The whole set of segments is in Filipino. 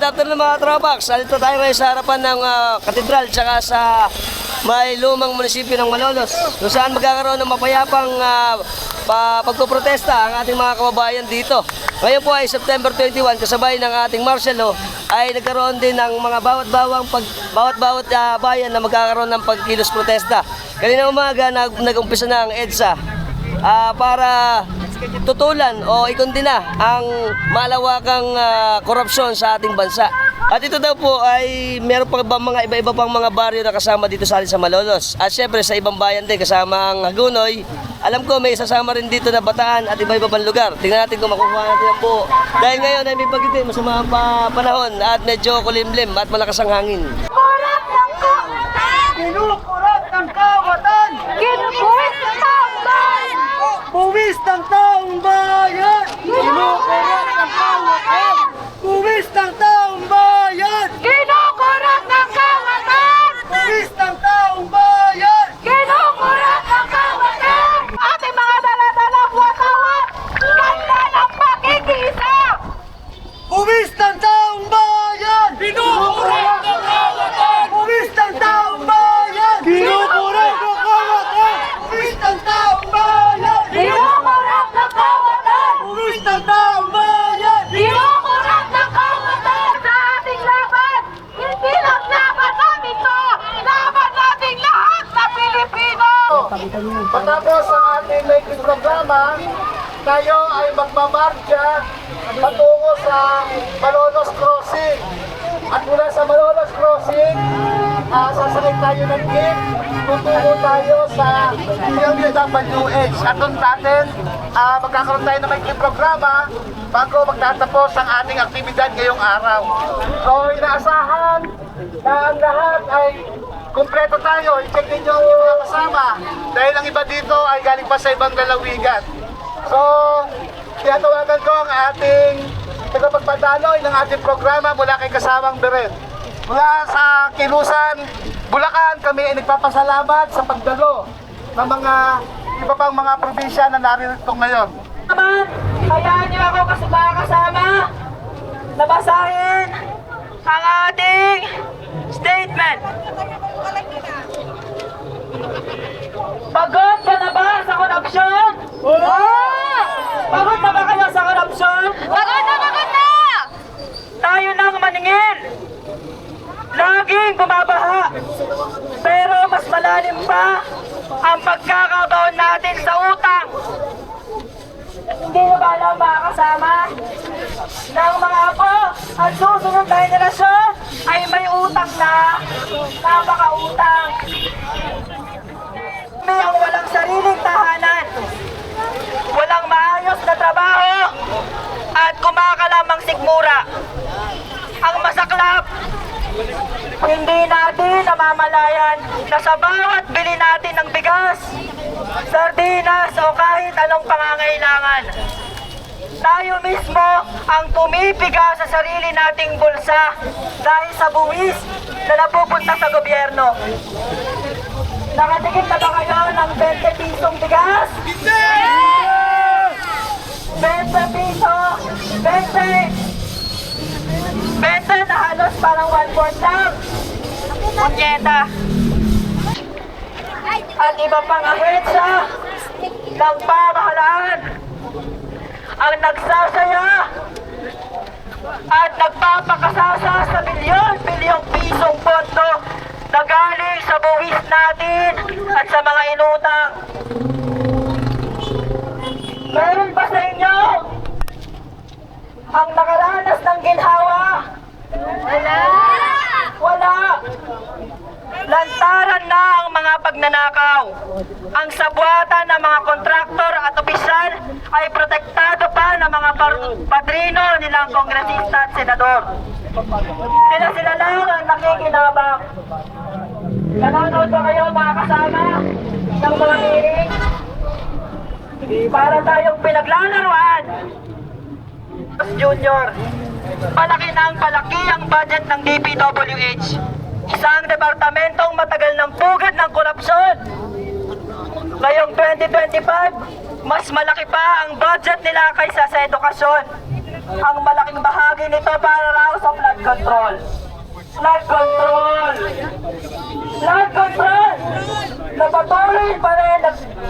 afternoon mga tropax. Salito tayo ngayon sa harapan ng ah, katedral tsaka sa may lumang munisipyo ng Malolos kung saan magkakaroon ng mapayapang ah, pa, pagpoprotesta ang ating mga kababayan dito. Ngayon po ay September 21 kasabay ng ating martial law ay nagkaroon din ng mga bawat-bawang pag bawat-bawat ah, bayan na magkakaroon ng pagkilos protesta. Kanina umaga nag, nag-umpisa na ang EDSA ah, para tutulan o ikundina ang malawakang ah, korupsyon sa ating bansa. At ito daw po ay meron pa ba mga iba-iba pang mga baryo na kasama dito sa atin sa Malolos. At syempre sa ibang bayan din kasama ang Hagunoy. Alam ko may sasama rin dito na Bataan at iba-iba pang lugar. Tingnan natin kung makukuha natin ang buo. Dahil ngayon ay may bagyo din, masama ang pa panahon at medyo kulimlim at malakas ang hangin. Kurat ng kawatan! Kinukurat ng kawatan! Kinukulit ng tambayan! Buwis ng taong bayan! Kinukurat ng kawatan! Buwis ng taong bayan! Kinukurat ng kawatan! Buwis ng taong bayan! Kinukurat ng kawatan! Ating mga daladalang watawat! Ganda ng pakikisa! Buwis ng taong bayan! Kinukurat ng kawatan! Buwis ng taong bayan! Kinukurat ng kawatan! Buwis ng taong bayan! Kinukurat ng kawatan! Buwis ng taong bayan! Kinukurat ng kawatan! Sa ating laban! Hindi lang laban natin to! Laban nating lahat na Pilipino! Matapos ang ating making programa, tayo ay magmamarcha patungo sa Malolos Crossing. At mula sa Malolos Crossing, uh, sasakay tayo ng jeep, tutungo tayo sa DLWH. At doon natin, ah, magkakaroon tayo ng making programa bago magtatapos ang ating aktibidad ngayong araw. So, inaasahan na ang lahat ay kumpleto tayo. I-check ninyo ang mga kasama. Dahil ang iba dito ay galing pa sa ibang lalawigan. So, tinatawagan ko ang ating tagapagpadaloy ng ating programa mula kay Kasamang Beren. Mula sa Kilusan, Bulacan, kami ay nagpapasalamat sa pagdalo ng mga iba pang mga probinsya na narito ngayon. naman, hayaan niyo ako kasi mga kasama na basahin ang ating statement. Pagod ka na ba sa korupsyon? Oo! Pagod na ba kayo sa korupsyon? Pagod na, pagod na! Tayo nang maningil. Laging bumabaha. Pero mas malalim pa ang pagkakabaon natin sa utang. Hindi nyo ba alam mga kasama ang mga apo at susunod na henerasyon ay may utang na napakautang. May ang walang sariling tahanan, walang maayos na trabaho, at kumakalamang sigmura. Hindi natin namamalayan na sa bawat bili natin ng bigas, sardinas o kahit anong pangangailangan. Tayo mismo ang pumipiga sa sarili nating bulsa dahil sa buwis na napupunta sa gobyerno. Nakatikip na ba kayo ng 20 pisong bigas? Hindi! 20 piso! 20! 20 na halos parang one fourth lang. Punyeta. At iba pang ahensya ng pamahalaan ang nagsasaya at nagpapakasasa sa milyon-milyong pisong pondo na galing sa buwis natin at sa mga inutang. Meron ba sa inyo ang nakaranas ng ginhawa? Wala! Wala! Lantaran na ang mga pagnanakaw. Ang sabwatan ng mga kontraktor at opisyal ay protektado pa ng mga padrino nilang kongresista at senador. Sila sila lang ang nakikinabang. Nanonood ba kayo mga kasama ng mga hearing? Para tayong pinaglalaroan. Junior, palaki ng palaki ang budget ng DPWH sa ang departamentong matagal ng pugad ng korupsyon. Ngayong 2025, mas malaki pa ang budget nila kaysa sa edukasyon. Ang malaking bahagi nito para raw sa flood control. Flood control! Flood control! Na patuloy pa rin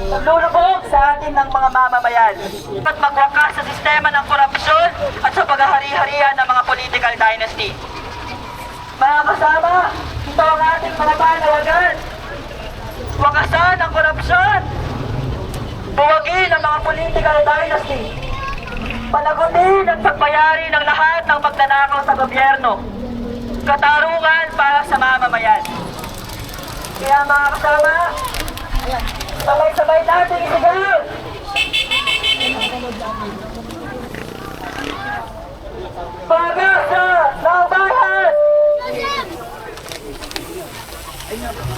naglulubog sa atin ng mga mamamayan. At magwakas sa sistema ng korupsyon at sa paghahari-harian ng mga political dynasty. Mga kasama, ito ang ating mga panawagan. Wakasan ang korupsyon. Buwagin ang mga political dynasty. Palagunin ang pagbayari ng lahat ng pagnanakaw sa gobyerno. Katarungan para sa mamamayan. Kaya mga kasama, sabay-sabay natin isigaw. Pagasa ng bayan! Aynen.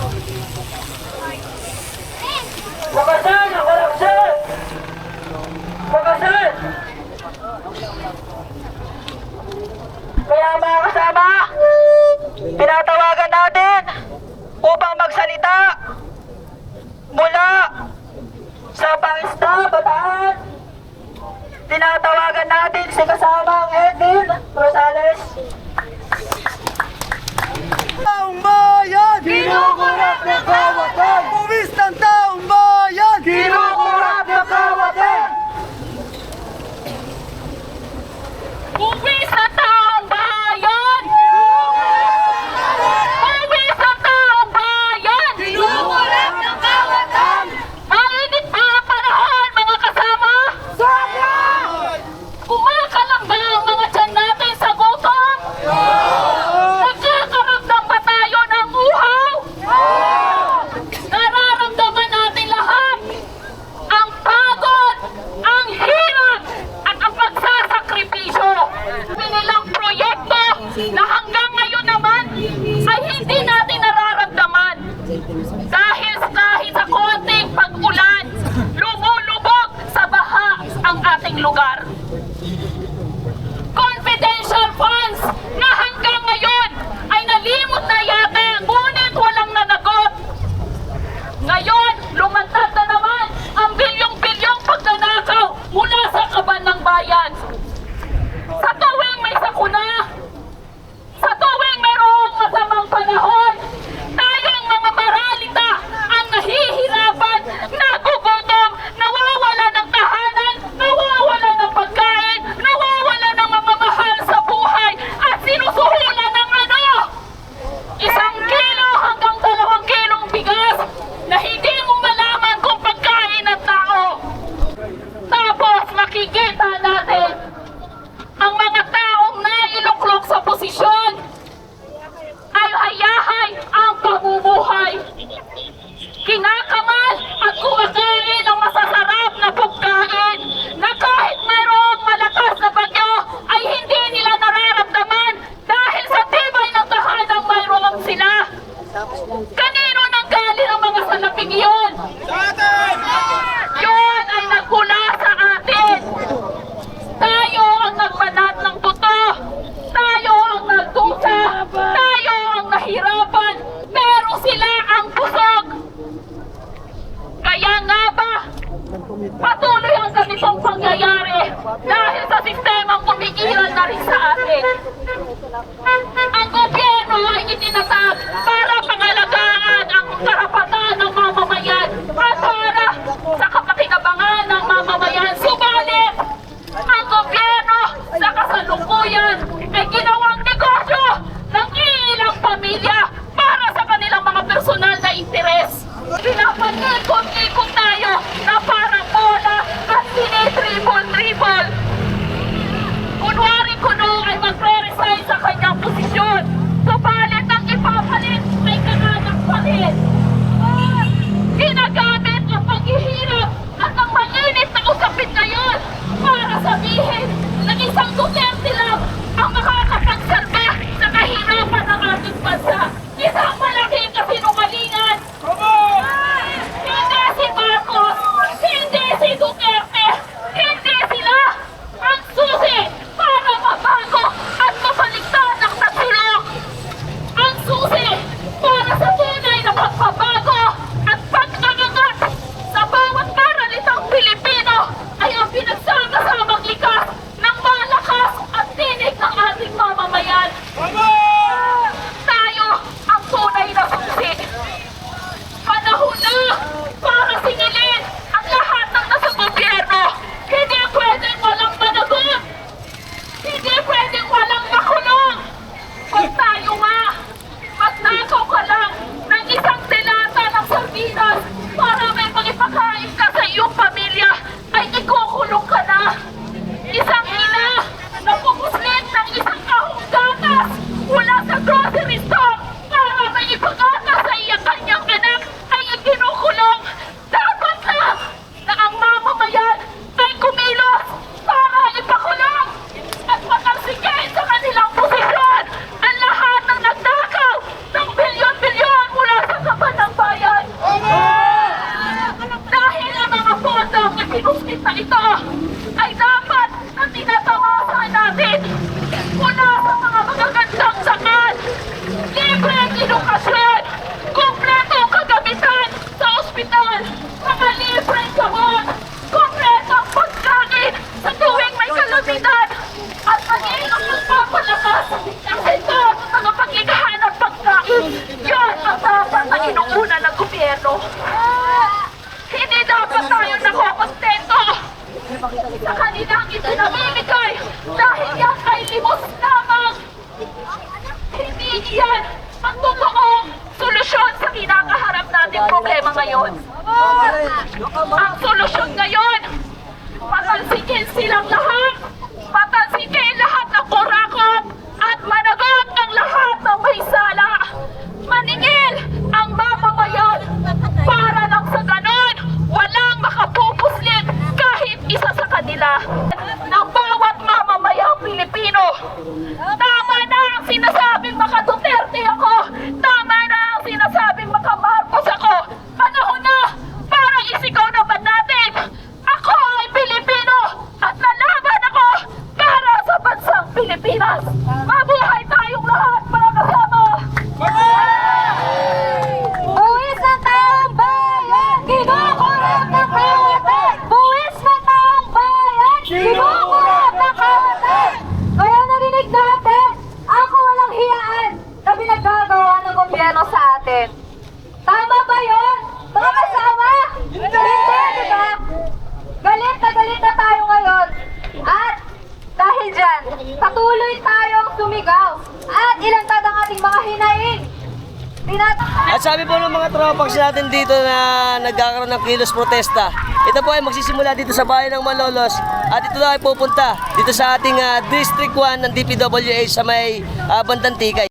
si Kristo para maipakata sa iya kanyang anak ay ikinukulong. Dapat na na ang mamamayan ay kumilos para ipakulong at makasigay sa kanilang posisyon ang lahat ng nagdakaw ng bilyon-bilyon sa kaban bayan. Amen! Dahil ang mga pondong na kinuskita ito ay dapat na tinatawasan natin mula sa mga libreng edukasyon, kumpletong kagamitan sa ospital, mga libreng gamot, kumpletong pagkain sa tuwing may kalamidad, at maging ang magpapalakas ng ito mga paglikha ng pagkain. Yan ang dapat na ng gobyerno. Hindi dapat tayo nakokontento sa kanilang ipinamimigay dahil yan limos lamang. Totoong solusyon sa kinakaharap nating problema ngayon. Ang solusyon ngayon, patansikin silang lahat, Pinas! Mga hinaing. At sabi po ng mga tropax natin dito na nagkakaroon ng kilos protesta, ito po ay magsisimula dito sa bayan ng Malolos at ito na ay pupunta dito sa ating ah, District 1 ng DPWH sa may uh, Bandang Tikay.